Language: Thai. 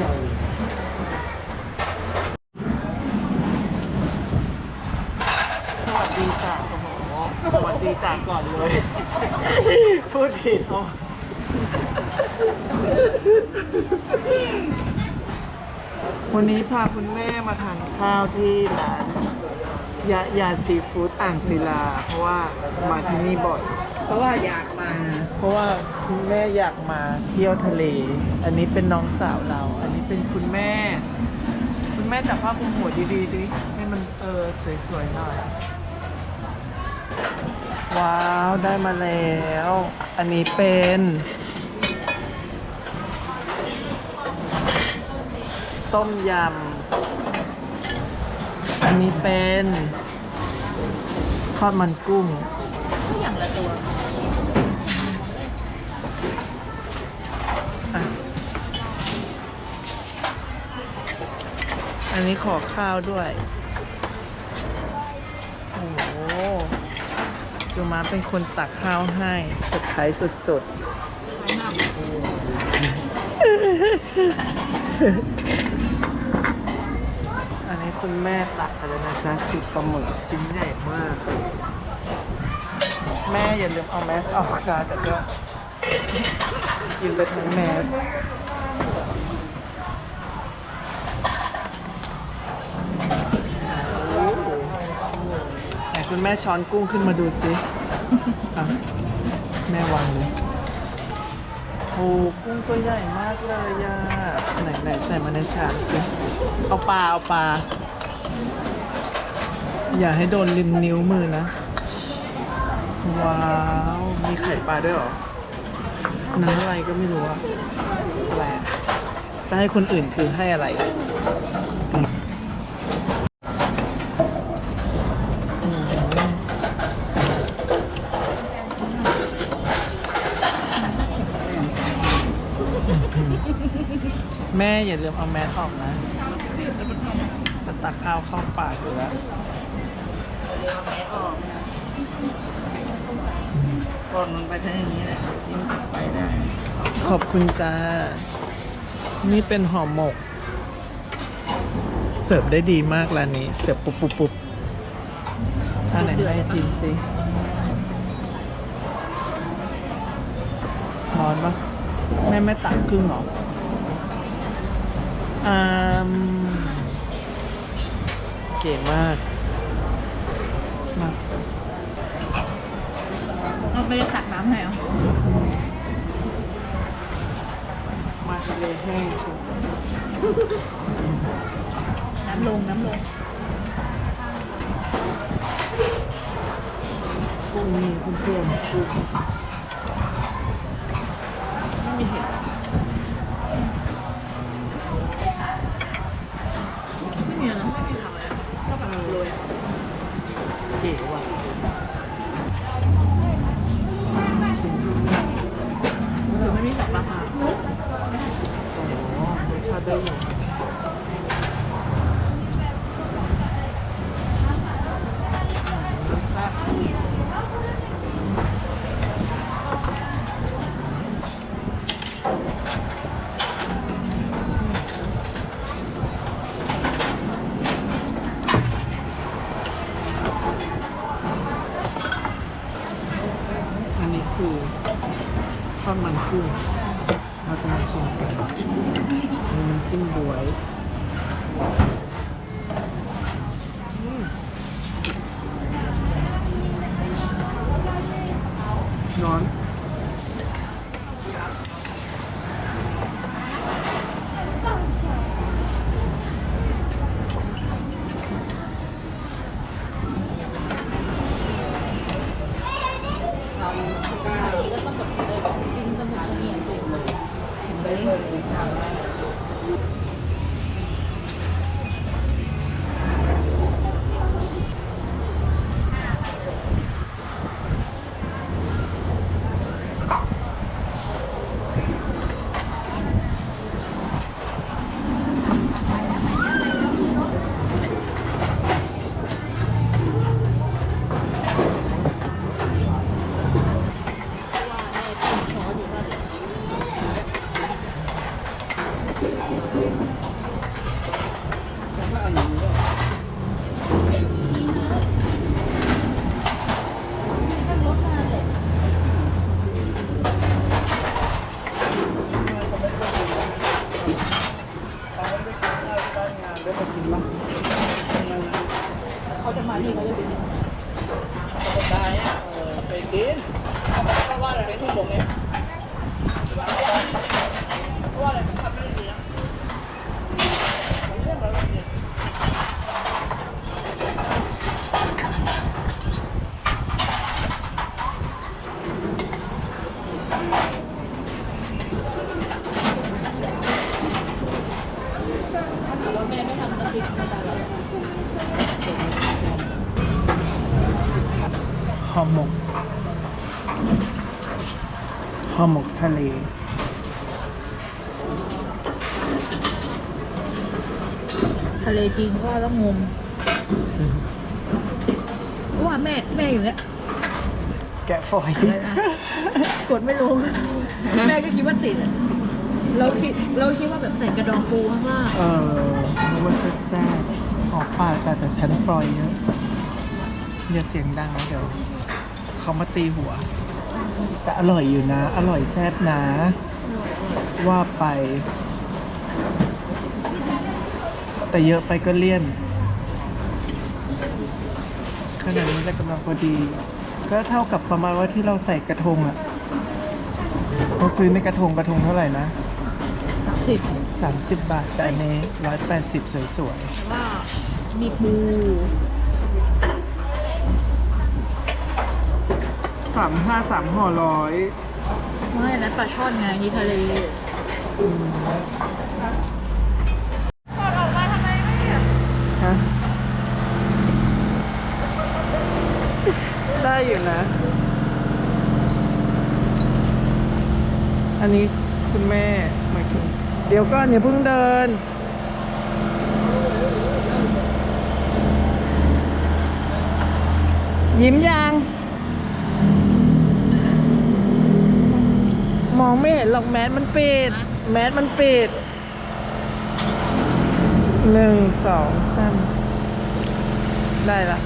สวัสดีจ้าโอ้โหสวัสดีจ้าก่อนเลย พูดผิดเอาวันนี้พาคุณแม่มาทานข้าวที่ร้านยายาซีฟู้ดอ่างศิลา เพราะว่ามาที่นี่บ่อยเพราะว่าอยากมา เพราะว่าคุณแม่อยากมาเที่ยวทะเล อันนี้เป็นน้องสาวเราอันนี้ เป็นคุณแม่ คุณแม่จับผ้าคลุมหัวดีๆดิให้มันเออสวยๆหน่อย ว้าวได้มาแล้ว อันนี้เป็นต้มยำ อันนี้เป็นทอดมันกุ้งอย่างละตัว อะอั นนี้ขอข้าวด้วย โอ้โหจูมาเป็นคนตักข้าวให้เซอร์ไพรส์สุดๆ อันนี้คุณแม่ตักไปแล้วนะจ๊ะคือปลาหมึกชิ้นใหญ่มาก แม่อย่าลืมเอาแมสออกค่ะเดี๋ยวก็กินไปทั้งแมส คุณแม่ช้อนกุ้งขึ้นมาดูสิอะแม่วางเลยโอ้กุ้งตัวใหญ่มากเลยอะไหนไหนใส่มาในชามสิ เอาปลาเอาปลา อย่าให้โดนริมนิ้วมือนะ ว้าว มีไข่ปลาด้วยเหรอน้ำอะไรก็ไม่รู้อะอะไรอะจะให้คนอื่นคือให้อะไร แม่อย่าลืมเอาแมสออกนะ จะตักข้าวเข้าปากอยู่แล้วเรียกว่าแม่ออกนะก่อนมันไปทางอย่างนี้แหละจิ้มไปได้ขอบคุณจ้า นี่เป็นห่อหมก เสิร์ฟได้ดีมากร้านนี้ เสิร์ฟปุ๊บปุ๊บปุ๊บถ้าไหนให้ชิมสิร้อนปะแม่ไม่ตักครึ่งเหรอ อ่ามเก๋มากมาเราไปตักน้ำให้เอามาทะเลแห้งชุบน้ำลง น้ำลงกุ้งนี่เพื่อนๆกุ้ง เก๋ อนมันกุ้งเราจะมาชิมกันน้ำจิ้มบวย เขาจะมานี่เขาจะไปกินเขาจะตายอะเออไปกินเขาบอกว่าอะไรทุ่อย่างเนี่ย หรอห่อหมกห่อหมกทะเลทะเลจริงว่าต้องงมเพราะว่าแม่แม่อยู่เนี้ยแกะฝอยอะไรนะกดไม่ลง แม่ก็คิดว่าติดอะเราคิดเราคิดว่าแบบใส่กระดองปูข้างล่างเออนึกว่าแซ่บ ๆออกปากจากแต่ชั้นฟรอยเยอะอย่าเสียงดังนะเดี๋ยวเขามาตีหัว แต่อร่อยอยู่นะ อร่อยแซ่บนะ ว่าไป แต่เยอะไปก็เลี่ยนขนาดนี้แต่กำลังพอดี ก็เท่ากับประมาณว่าที่เราใส่กระทงอะเราซื้อในกระทงกระทงเท่าไหร่นะสิบ 30 บาท แต่อันนี้ 180 สวยแต่ว่ามีปูๆสามห้าสามห่อร้อยไม่อันนั้นปลาช่อนไงที่ทะเลออกมาทำไมไม่เนี่ยฮะได้อยู่นะ อันนี้คุณแม่หมายถึง เดี๋ยวก่อนอย่าเพิ่งเดิน ยิ้มยัง มองไม่เห็นหรอกแมสมันปิด แมสมันปิดหนึ่งสองสามได้ละ